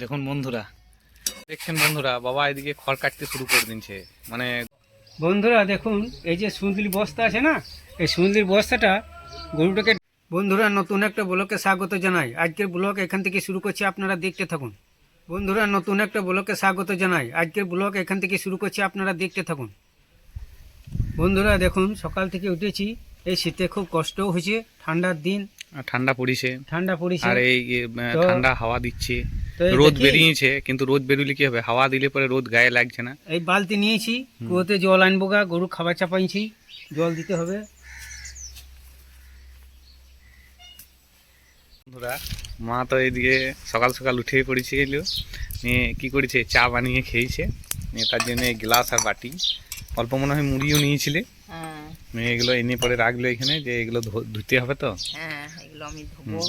দেখুন বন্ধুরা। দেখছেন বন্ধুরা বাবা এদিকে খড় কাটতে শুরু করে দিচ্ছে মানে বন্ধুরা দেখুন এই যে সুন্দরী বস্তা আছে না এই সুন্দরী বস্তাটা গরুটাকে বন্ধুরা নতুন একটা ব্লকে স্বাগত জানাই। আজকের ব্লক এখান থেকে শুরু করছি আপনারা দেখতে থাকুন। বন্ধুরা নতুন একটা ব্লকে স্বাগত জানাই। আজকের ব্লগ এখান থেকে শুরু করছি আপনারা দেখতে থাকুন। বন্ধুরা দেখুন সকাল থেকে উঠেছি। এই শীতে খুব কষ্টও হয়েছে ঠান্ডার দিন। ঠান্ডা পড়িছে। ঠান্ডা পড়েছে। আর এই ঠান্ডা হাওয়া দিচ্ছে। রোদ বেরিয়েছে কিন্তু রোদ বেরোলে কি হবে? হাওয়া দিলে পরে রোদ গায়ে লাগছে না। এই বালতি নিয়েছি কুয়োতে জল আনব গা গরু খাবার চাপাইছি জল দিতে হবে। বন্ধুরা মা তো এইদিকে সকাল সকাল উঠে পড়েছিল নিয়ে কি করেছে? চা বানিয়ে খেয়েছে। নিয়ে তার জন্য গ্লাস আর বাটি। অল্প মনে হয় মুড়িও নিয়েছিলে। হ্যাঁ। এগুলো এনে পরে রাখল এখানে যে এগুলো ধুতে হবে তো। হ্যাঁ এগুলো আমি ধোবো।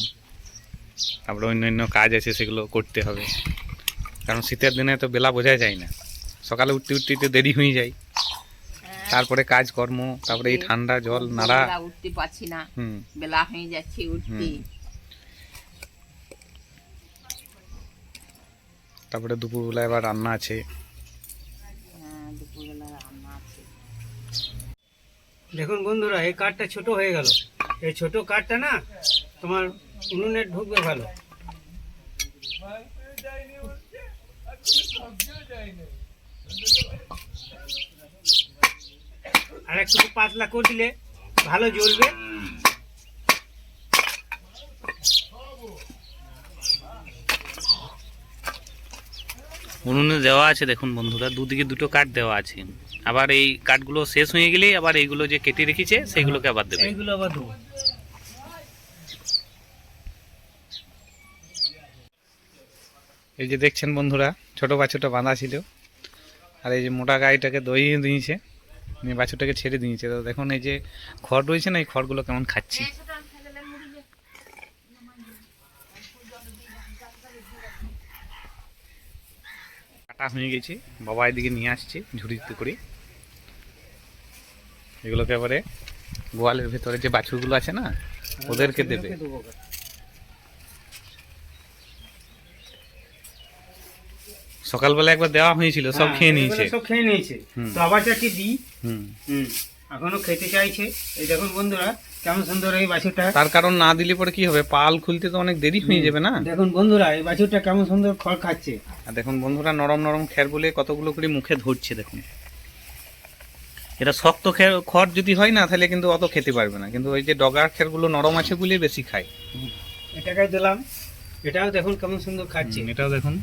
তারপরে অন্য অন্য কাজ আছে সেগুলো করতে হবে। কারণ শীতের দিনে তো বেলা বোঝা যায় না। সকালে উঠতে উঠতে তো দেরি হয়ে যায়। হ্যাঁ, তারপরে কাজকর্ম তারপরে এই ঠান্ডা জল নাড়া। উঠতে পারছি না। বেলা হয়ে যাচ্ছে উঠতে। তারপরে দুপুরবেলা এবার রান্না আছে। হ্যাঁ রান্না আছে। দেখুন বন্ধুরা এই কাঠটা ছোট হয়ে গেল। এই ছোট কাঠটা না তোমার উনুনে ঢুকবে ভালো। আর একটু পাতলা করে দিলে ভালো জ্বলবে। উনুনে দেওয়া আছে দেখুন বন্ধুরা দুদিকে দুটো কাঠ দেওয়া আছে। আবার এই কাঠগুলো শেষ হয়ে গেলেই আবার এইগুলো যে কেটে রেখেছে সেইগুলোকে আবার দেবে। এইগুলো আবার দেবো। এই যে দেখছেন বন্ধুরা, ছোট বাছুরটা বাঁধা ছিল। আর এই যে মোটা গাড়িটাকে দইয়ে দিয়েছে বাছুরটাকে ছেড়ে দিয়েছে। তো দেখুন এই যে খড় রয়েছে না, এই খড়গুলো কেমন খাচ্ছি। কাটা হয়ে গেছে, বাবা এদিকে নিয়ে আসছে ঝুড়িতে করে। এগুলোকে এবারে গোয়ালের ভেতরে যে বাছুরগুলো আছে না ওদেরকে দেবে। সকালবেলা একবার দেওয়া হয়েছিল সব খেয়ে নিয়েছে। হ্যাঁ, সব খেয়ে নিয়েছে। তো আবার চারটি দিই এখনও খেতে চাইছে। এই দেখুন বন্ধুরা কেমন সুন্দর এই বাছুরটা। তার কারণ না দিলে পরে কি হবে? পাল খুলতে তো অনেক দেরি হয়ে যাবে না? দেখুন বন্ধুরা এই বাছুরটা কেমন সুন্দর খড় খাচ্ছে। আর দেখুন বন্ধুরা নরম নরম খের বলে কতগুলো করে মুখে ধরছে দেখুন। এটা শক্ত খের খড় যদি হয় না তাহলে কিন্তু অত খেতে পারবে না। কিন্তু ওই যে ডগার খেরগুলো নরম আছে বলে বেশি খায়। এটাকে দিলাম। এটাও দেখুন কেমন সুন্দর খাচ্ছে। এটাও দেখুন।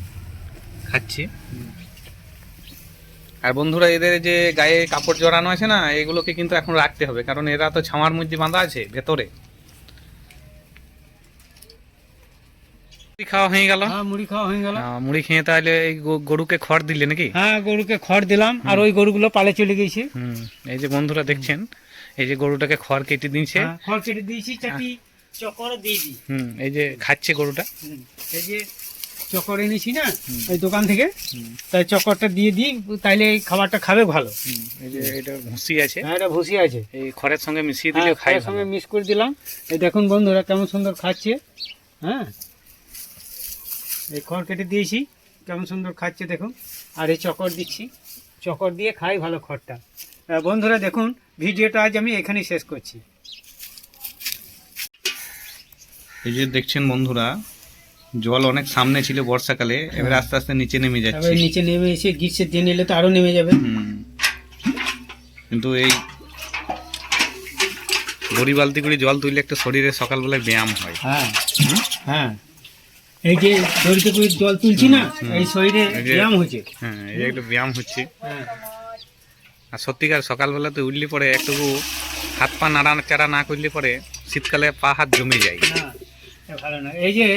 খাচ্ছে। আর বন্ধুরা এদের যে গায়ে কাপড় জড়ানো আছে না এগুলোকে কিন্তু এখন রাখতে হবে কারণ এরা তো ছামার মধ্যে বাঁধা আছে ভেতরে। মুড়ি খাওয়া হয়ে গেল। হ্যাঁ মুড়ি খাওয়া হয়ে গেল। মুড়ি খেয়ে তাহলে এই গরুকে খড় দিলে নাকি? হ্যাঁ গরুকে খড় দিলাম আর ওই গরুগুলো পালে চলে গেছে। হুম এই যে বন্ধুরা দেখছেন এই যে গরুটাকে খড় কেটে দিয়েছে। হ্যাঁ, খড় কেটে দিয়েছি চারটি চকর দিয়ে দিই। হুম এই যে খাচ্ছে গরুটা। এই যে চকর এনেছি না ওই দোকান থেকে। তাই চকরটা দিয়ে দিই তাইলে এই খাবারটা খাবে ভালো। এই যে এটা ভুসি আছে। হ্যাঁ এটা ভুসি আছে। এই খড়ের সঙ্গে মিশিয়ে হ্যাঁ দিলে খায়ের সঙ্গে মিক্স করে দিলাম। এই দেখুন বন্ধুরা কেমন সুন্দর খাচ্ছে। হ্যাঁ এই খড় কেটে দিয়েছি কেমন সুন্দর খাচ্ছে দেখুন। আর এই চকর দিচ্ছি। চকর দিয়ে খাই ভালো খড়টা। বন্ধুরা দেখুন ভিডিওটা আজ আমি এখানেই শেষ করছি। এই যে দেখছেন বন্ধুরা জল অনেক সামনে ছিল বর্ষাকালে এবার আস্তে আস্তে নিচে নেমে যাচ্ছে। নিচে নেমে এসে গ্রীষ্মের দিন এলে তো আরও নেমে যাবে। কিন্তু এই বড়ি বালতি করে জল তুললে একটা শরীরে সকালবেলায় ব্যায়াম হয়। হ্যাঁ। হ্যাঁ। এই যে দড়িতে করে জল তুলছি না এই শরীরে ব্যায়াম হচ্ছে। হ্যাঁ এই একটা ব্যায়াম হচ্ছে। হ্যাঁ। আর সত্যিকার সকালবেলাতে উঠলে পরে একটুকু হাত পা নাড়াচাড়া না করলে পরে শীতকালে পা হাত জমে যায়। এটা ভালো না এই যে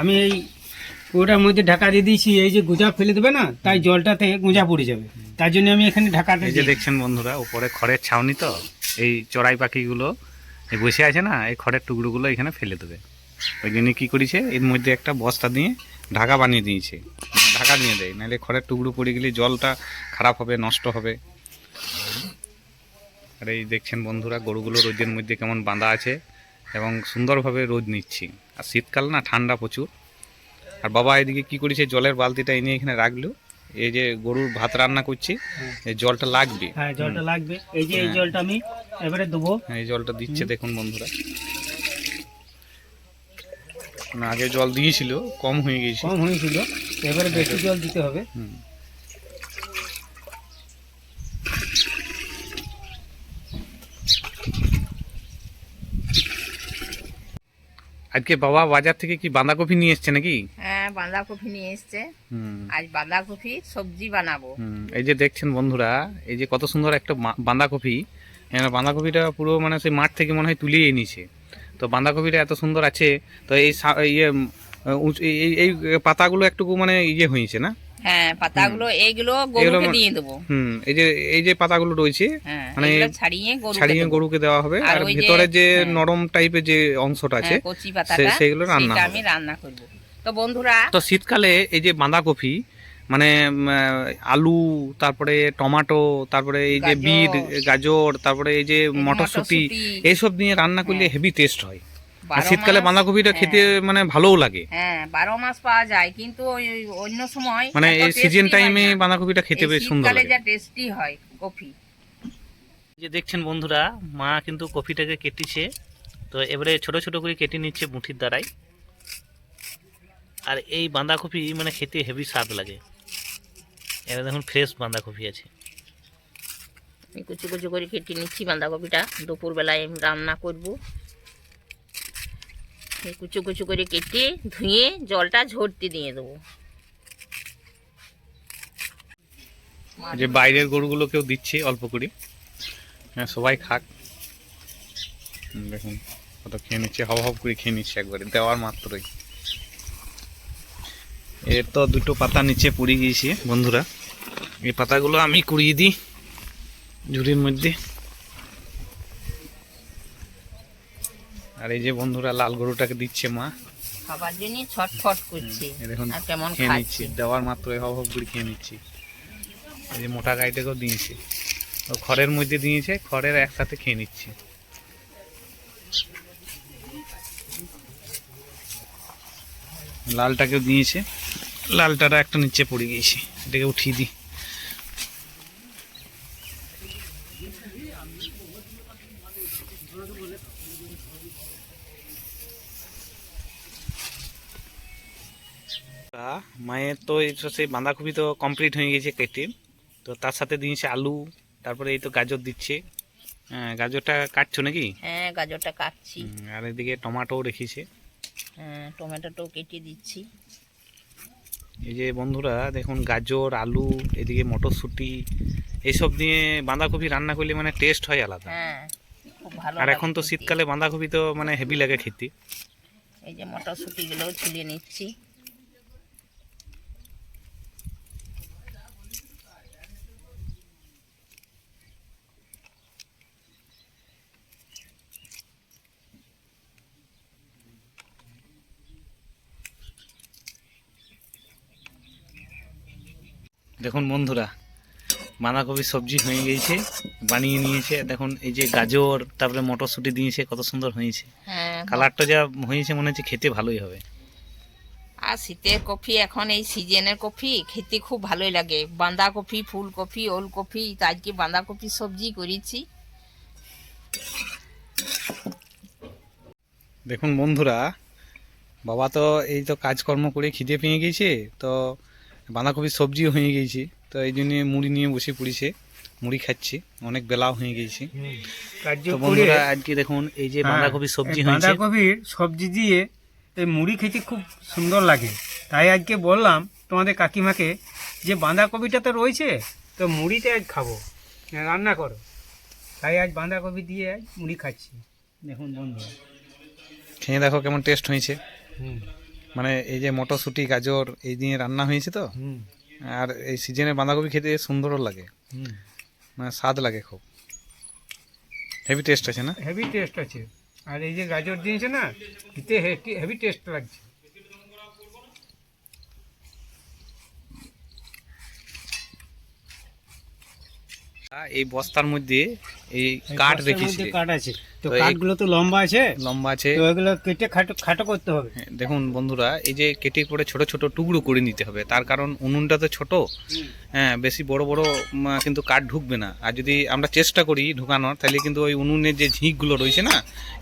আমি এই কুয়োটার মধ্যে ঢাকা দিয়ে দিয়েছি এই যে গুজা ফেলে দেবে না তাই জলটাতে গুঁজা পড়ে যাবে। তার জন্য আমি এখানে ঢাকাটা এই যে দেখছেন বন্ধুরা উপরে খড়ের ছাউনি তো এই চড়াই পাখিগুলো বসে আছে না এই খড়ের টুকরোগুলো এখানে ফেলে দেবে। ওই জন্য কী করেছে এর মধ্যে একটা বস্তা দিয়ে ঢাকা বানিয়ে দিয়েছে। ঢাকা দিয়ে দেয় নাহলে খড়ের টুকরো পড়ে গেলে জলটা খারাপ হবে নষ্ট হবে। আর এই দেখছেন বন্ধুরা গরুগুলো রোদের মধ্যে কেমন বাঁধা আছে। এবং সুন্দরভাবে রোদ নিচ্ছি। আর শীতকাল না ঠান্ডা প্রচুর। আর বাবা এদিকে কি করেছে জলের বালতিটা এনে এখানে রাখল। এই যে গরুর ভাত রান্না করছি এই জলটা লাগবে। হ্যাঁ জলটা লাগবে। এই যে এই হ্যাঁ। জলটা আমি এবারে দেবো। হ্যাঁ, এই জলটা দিচ্ছে দেখুন বন্ধুরা। না, আগে জল দিয়েছিল কম হয়ে গিয়েছে। কম হয়েছিল। এবারে বেশি জল দিতে হবে। হুম। আজকে বাবা বাজার থেকে কি বাঁধাকপি নিয়ে এসছে নাকি? হ্যাঁ বাঁধাকপি নিয়ে এসছে। হুম। আজ বাঁধাকপি সবজি বানাবো। হুম, এই যে দেখছেন বন্ধুরা এই যে কত সুন্দর একটা বাঁধাকপি। বাঁধাকপিটা পুরো মানে সেই মাঠ থেকে মনে হয় তুলিয়ে এনেছে। তো বাঁধাকপিটা এত সুন্দর আছে তো এই ইয়ে এই এই- এই পাতাগুলো একটু মানে ইয়ে হয়েছে না? হ্যাঁ পাতাগুলো এইগুলো গরুকে দিয়ে দেবো। হুম এই যে এই যে পাতাগুলো রয়েছে হ্যাঁ মানে ছাড়িয়ে গরুকে ছাড়িয়ে গরুকে দেওয়া হবে। আর ভেতরে যে হ্যাঁ। নরম টাইপের যে অংশটা আছে হ্যাঁ, কচি পাতাটা সেগুলো রান্না। আমি রান্না করব। তো বন্ধুরা তো শীতকালে এই যে বাঁধাকপি মানে আলু তারপরে টমেটো তারপরে এই যে বিট গাজর তারপরে এই যে মটরশুঁটি এইসব দিয়ে রান্না করলে। হেভি টেস্ট হয়। শীতকালে বাঁধাকপিটা খেতে মানে ভালোও লাগে। হ্যাঁ বারো মাস পাওয়া যায় কিন্তু ওই অন্য সময় মানে এই সিজন টাইমে বাঁধাকপিটা খেতে বেশ সুন্দর লাগে। যা টেস্টি হয় কফি। যে দেখছেন বন্ধুরা মা কিন্তু কফিটাকে কেটেছে। তো এবারে ছোট ছোট করে কেটে নিচ্ছে মুঠির দ্বারাই আর এই বাঁধাকপি মানে খেতে হেভি স্বাদ লাগে। এবার দেখুন ফ্রেশ বাঁধাকপি আছে। আমি কুচু কুচু করে কেটে নিচ্ছি বাঁধাকপিটা। দুপুরবেলায় আমি রান্না করব। কুচু কুচু করে কেটে ধুয়ে জলটা ঝরতে দিয়ে দেবো। যে বাইরের গরুগুলোকেও দিচ্ছে অল্প করে হ্যাঁ সবাই খাক। দেখুন, কত খেয়ে নিচ্ছে হব হব করে খেয়ে নিচ্ছে একবারে, দেওয়ার মাত্রই। এর তো দুটো পাতা নিচে পড়ে গিয়েছে, বন্ধুরা। এই পাতাগুলো আমি কুড়িয়ে দিই, ঝুড়ির মধ্যে। আর এই যে বন্ধুরা লাল গরুটাকে দিচ্ছে মা। খাবার জন্য ছটফট করছে। দেখুন আর কেমন খেয়ে খাচ্ছে। নিচ্ছি দেওয়ার মাত্রই হব হব করে খেয়ে নিচ্ছি। এই যে মোটা গাইটাকেও দিয়েছে। ও খড়ের মধ্যে দিয়েছে খড়ের একসাথে খেয়ে নিচ্ছে। লালটাকেও দিয়েছে। লালটারা একটা নিচে পড়ে গিয়েছে এটাকে উঠিয়ে দিই। তা মায়ের তো এই সেই বাঁধাকপি তো কমপ্লিট হয়ে গেছে কেটে। তো তার সাথে দিয়েছে আলু তারপরে এই তো গাজর দিচ্ছে। হ্যাঁ গাজরটা কাটছো নাকি? হ্যাঁ গাজরটা কাটছি। আর এদিকে টমেটো রেখেছে। হ্যাঁ টমেটোটাও কেটে দিচ্ছি। এই যে বন্ধুরা দেখুন গাজর আলু এদিকে মটরশুঁটি এইসব দিয়ে বাঁধাকপি রান্না করলে মানে টেস্ট হয় আলাদা। হ্যাঁ খুব ভালো আর এখন তো শীতকালে বাঁধাকপি তো মানে হেভি লাগে খেতে। এই যে মটরশুঁটিগুলোও ছুলিয়ে নিচ্ছি। দেখুন বন্ধুরা বাঁধাকপি সবজি হয়ে গেছে বানিয়ে নিয়েছে। দেখুন এই যে গাজর তারপরে মটরশুঁটি দিয়েছে কত সুন্দর হয়েছে। হ্যাঁ কালারটা যা হয়েছে মনে হচ্ছে খেতে ভালোই হবে। আর শীতের কফি এখন এই সিজনের কফি খেতে খুব ভালোই লাগে। বাঁধাকপি ফুলকপি ওলকপি তো আজকে বাঁধাকপি সবজি করেছি। দেখুন বন্ধুরা বাবা তো এই তো কাজকর্ম করে খিদে পেয়ে গেছে তো বাঁধাকপির সবজি হয়ে গিয়েছে। তো এই জন্য মুড়ি নিয়ে বসে পড়েছে। মুড়ি খাচ্ছে। অনেক বেলাও হয়ে গেছে তো বন্ধুরা আজকে দেখুন এই যে হ্যাঁ, বাঁধাকপির সবজি হয়েছে। বাঁধাকপির সবজি দিয়ে এই মুড়ি খেতে খুব সুন্দর লাগে। তাই আজকে বললাম তোমাদের কাকিমাকে যে বাঁধাকপিটা তো রয়েছে তো মুড়িতে আজ খাব। রান্না করো। তাই আজ বাঁধাকপি দিয়ে আজ মুড়ি খাচ্ছি। দেখুন বন্ধু খেয়ে দেখো কেমন টেস্ট হয়েছে। হুম। মানে এই যে মটরশুঁটি গাজর এই দিয়ে রান্না হয়েছে তো। আর এই সিজনে বাঁধাকপি খেতে সুন্দরও লাগে। মানে স্বাদ লাগে খুব। হেভি টেস্ট আছে না? হেভি টেস্ট আছে। আর এই যে গাজর দিয়েছে না খেতে হেভি টেস্ট লাগছে। এই বস্তার মধ্যে এই কাঠ রেখেছে কাঠ আছে। তো কাঠগুলো তো লম্বা আছে। লম্বা আছে। তো এগুলো কেটে খাটো খাটো করতে হবে। হ্যাঁ, দেখুন বন্ধুরা এই যে কেটে পরে ছোট ছোট টুকরো করে নিতে হবে তার কারণ উনুনটা তো ছোট। হ্যাঁ বেশি বড় বড় কিন্তু কাঠ ঢুকবে না। আর যদি আমরা চেষ্টা করি ঢুকানোর তাহলে কিন্তু ওই উনুনের যে ঝিঁকগুলো রয়েছে না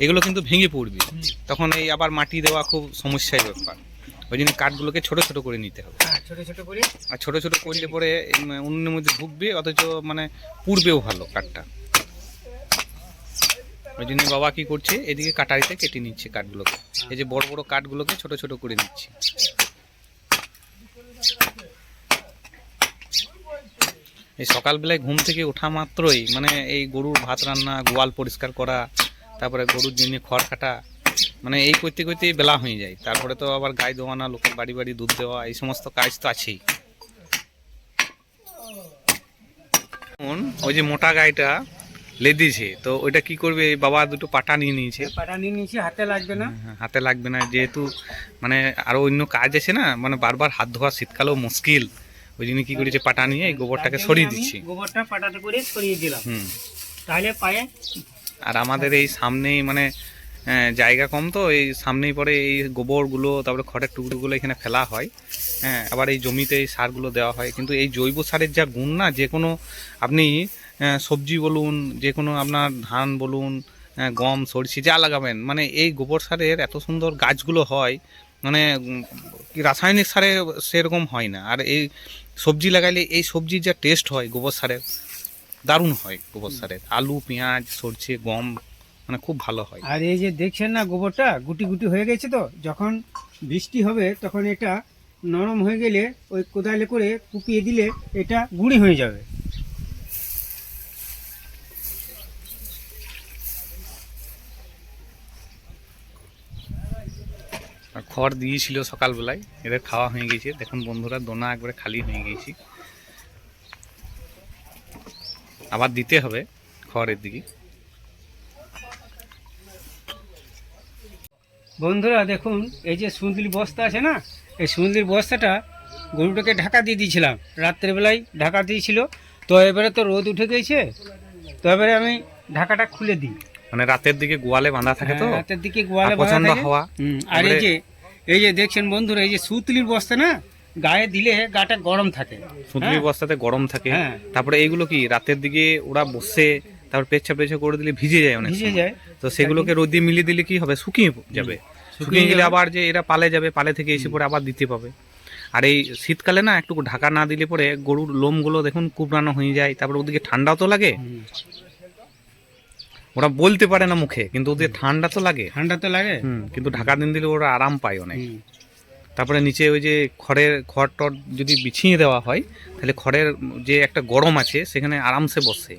এগুলো কিন্তু ভেঙে পড়বে। তখন এই আবার মাটি দেওয়া খুব সমস্যায় ব্যাপার। ওই জন্য কাঠগুলোকে ছোট ছোট করে নিতে হবে। হ্যাঁ ছোট ছোট করে। আর ছোট ছোট করলে পরে উনুনের মধ্যে ঢুকবে অথচ মানে পুড়বেও ভালো কাঠটা। ওই জন্য বাবা কি করছে? এদিকে কাটারিতে কেটে নিচ্ছে কাঠগুলোকে। এই যে বড় বড় কাঠগুলোকে ছোট ছোট করে নিচ্ছে। এই সকালবেলায় ঘুম থেকে ওঠা মাত্রই মানে এই গরুর ভাত রান্না, গোয়াল পরিষ্কার করা, তারপরে গরুর জন্য খড় কাটা মানে এই করতে করতেই বেলা হয়ে যায়। তারপরে তো আবার গায়ে দোয়ানা লোকের বাড়ি বাড়ি দুধ দেওয়া, এই সমস্ত কাজ তো আছেই। ওই যে মোটা গাইটা লেদিছে তো ওইটা কি করবে? বাবা দুটো পাটা নিয়ে নিয়েছে। পাটা নিয়ে নিয়েছে হাতে লাগবে না। হ্যাঁ, হাতে লাগবে না। যেহেতু মানে আরও অন্য কাজ আছে না মানে বারবার হাত ধোয়া শীতকালেও মুশকিল। ওই জন্য কি করেছে? পাটা নিয়ে এই গোবরটাকে সরিয়ে দিচ্ছি। গোবরটা পাটাতে করে সরিয়ে দিলাম। হুম। তাহলে পায়ে আর আমাদের এই সামনেই মানে জায়গা কম তো এই সামনেই পরে এই গোবরগুলো তারপরে খড়ের টুকরোগুলো এখানে ফেলা হয়। হ্যাঁ আবার এই জমিতে এই সারগুলো দেওয়া হয়। কিন্তু এই জৈব সারের যা গুণ না যে কোনো আপনি সবজি বলুন যে কোনো আপনার ধান বলুন আহ, গম সরষে যা লাগাবেন মানে এই গোবর সারের এত সুন্দর গাছগুলো হয় মানে রাসায়নিক সারে সেরকম হয় না। আর এই সবজি লাগাইলে এই সবজির যা টেস্ট হয় গোবর সারের দারুণ হয় গোবর সারের। আলু পেঁয়াজ সরষে গম মানে খুব ভালো হয়। আর এই যে দেখছেন না গোবরটা গুটি গুটি হয়ে গেছে তো যখন বৃষ্টি হবে তখন এটা নরম হয়ে গেলে ওই কোদালে করে কুপিয়ে দিলে এটা গুঁড়ি হয়ে যাবে আর খড় দিয়েছিল সকালবেলায় এদের খাওয়া হয়ে গেছে। দেখুন বন্ধুরা দোনা একবারে খালি হয়ে গেছি। আবার দিতে হবে খড়ের দিকে। বন্ধুরা দেখুন এই যে সুন্দরী বস্তা আছে না এই সুন্দরী বস্তাটা গরুটাকে ঢাকা দিয়ে দিয়েছিলাম। রাত্রেবেলায় ঢাকা দিয়েছিল। তো এবারে তো রোদ উঠে গেছে। তো এবারে আমি ঢাকাটা খুলে দিই। মানে রাতের দিকে গোয়ালে বাঁধা থাকে তো? হ্যাঁ, রাতের দিকে গোয়ালে বাঁধা থাকে। আর এই যে এই যে দেখছেন বন্ধুরা এই যে সুতলির বস্তা না গায়ে দিলে গাটা গরম থাকে। সুতলি হ্যাঁ। বস্তাতে গরম থাকে। হ্যাঁ। তারপরে এইগুলো কি রাতের দিকে ওরা বসে তারপর পেচ্ছা পেচ্ছা করে দিলে ভিজে যায় অনেক ভিজে যায়। তো সেগুলোকে রোদ দিয়ে মিলিয়ে দিলে কি হবে? শুকিয়ে যাবে। শুকিয়ে গেলে আবার যে এরা পালে যাবে পালে থেকে এসে পরে আবার দিতে পাবে। আর এই শীতকালে না একটু ঢাকা না দিলে পরে গরুর লোমগুলো দেখুন কুবরানো হয়ে যায় তারপরে ওদিকে ঠান্ডাও তো লাগে। ওরা বলতে পারে না মুখে কিন্তু ওদের ঠান্ডা তো লাগে। ঠান্ডা তো লাগে। কিন্তু ঢাকা দিন দিলে ওরা আরাম পায় অনেক। তারপরে নিচে ওই যে খড়ের খড় টড় যদি বিছিয়ে দেওয়া হয় তাহলে খড়ের যে একটা গরম আছে সেখানে আরামসে বসে।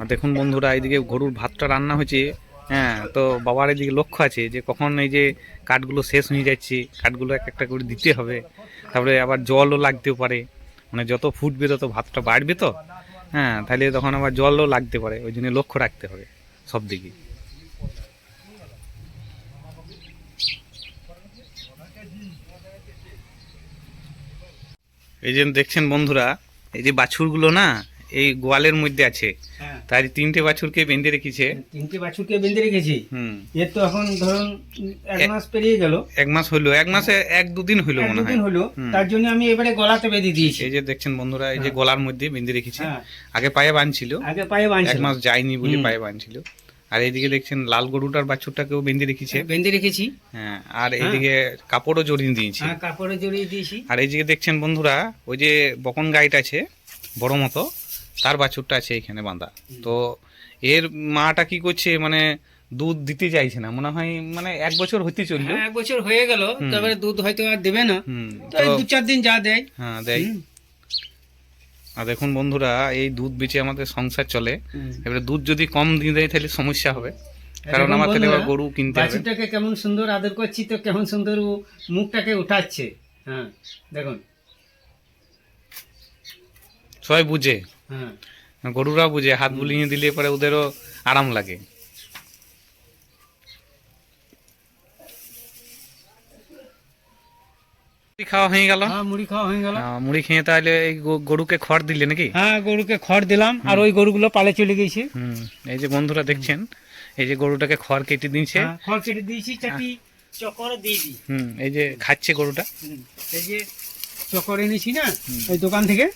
আর দেখুন বন্ধুরা এইদিকে গরুর ভাতটা রান্না হয়েছে। হ্যাঁ তো বাবার এদিকে লক্ষ্য আছে যে কখন এই যে কাঠগুলো শেষ হয়ে যাচ্ছে কাঠগুলো এক একটা করে দিতে হবে। তারপরে আবার জলও লাগতেও পারে। মানে যত ফুটবে, তত ভাতটা বাড়বে তো হ্যাঁ তাহলে তখন আবার জলও লাগতে পারে, ওই জন্য লক্ষ্য রাখতে হবে সব দিকে এই যে দেখছেন বন্ধুরা, এই যে বাছুরগুলো না, এই গোয়ালের মধ্যে আছে। তাই তিনটে বাছুরকে বেঁধে রেখেছে। তিনটে বাছুরকে বেঁধে রেখেছি? হুম। এর তো এখন ধরুন এক মাস পেরিয়ে গেল। এক মাস হইল এক মাসে এক দুদিন এক মনে হয়। হলো তার জন্য আমি এবারে গলাতে বেঁধে দিয়েছি। এই যে দেখছেন বন্ধুরা এই যে গলার মধ্যে বেঁধে রেখেছে। হ্যাঁ। আগে পায়ে বাঁধছিল আগে পায়ে এক মাস যায়নি বলে পায়ে বাঁধছিল। আর এইদিকে দেখছেন লাল গরুটার বাছুরটাকেও বেঁধে রেখেছে। বেঁধে রেখেছি। হ্যাঁ আর এইদিকে কাপড়ও জড়িয়ে দিয়েছে। হ্যাঁ কাপড়ে জড়িয়ে দিয়েছি। আর এইদিকে দেখছেন বন্ধুরা ওই যে বকন গাইটা আছে বড় মতো। তার বাছুরটা আছে এখানে বাঁধা তো এর মাটা কি করছে মানে দুধ দিতে চাইছে না মনে হয় মানে এক বছর হতে চলল। হ্যাঁ, এক বছর হয়ে গেল তবে দুধ হয়তো আর দেবে না। তো দু চার দিন যা দেয়। হ্যাঁ দেয়। আর দেখুন বন্ধুরা এই দুধ বেচে আমাদের সংসার চলে। এবারে দুধ যদি কম দিয়ে দেয় তাহলে সমস্যা হবে। কারণ দেখুন আমার তাহলে আবার গরু কিনতে হবে। বাছুরটাকে কেমন সুন্দর আদর করছি তো কেমন সুন্দর ও মুখটাকে উঠাচ্ছে। হ্যাঁ দেখুন। সবাই বুঝে। গরুরা বুঝে হাত বুলিয়ে দিলে পরে ওদেরও আরাম লাগে। মুড়ি খাওয়া হয়ে গেল? হ্যাঁ মুড়ি খাওয়া হয়ে গেল। মুড়ি খেয়ে তাহলে এই গরুকে খড় দিলে নাকি? হ্যাঁ গরুকে খড় দিলাম আর ওই গরুগুলো পালে চলে গেছে। হুম এই যে বন্ধুরা দেখছেন এই যে গরুটাকে খড় কেটে দিচ্ছে হ্যাঁ, খড় কেটে দিয়েছি চারটি চকর দিয়ে দিই। হুম এই যে খাচ্ছে গরুটা। এই যে চকর এনেছি না ওই দোকান থেকে।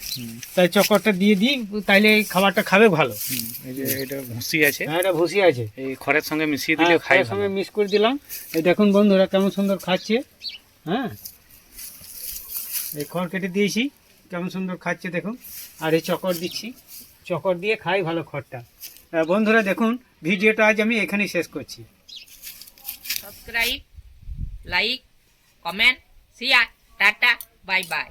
তাই চকরটা দিয়ে দিই তাইলে এই খাবারটা খাবে ভালো। এই যে এটা ভুসি আছে। হ্যাঁ এটা ভুসি আছে। এই খড়ের সঙ্গে মিশিয়ে হ্যাঁ, দিলে খাই সঙ্গে মিক্স করে দিলাম। এই দেখুন বন্ধুরা কেমন সুন্দর খাচ্ছে। হ্যাঁ এই খড় কেটে দিয়েছি কেমন সুন্দর খাচ্ছে দেখুন। আর এই চকর দিচ্ছি। চকর দিয়ে খাই ভালো খড়টা। বন্ধুরা দেখুন ভিডিওটা আজ আমি এখানেই শেষ করছি। Subscribe like comment share tata. Bye bye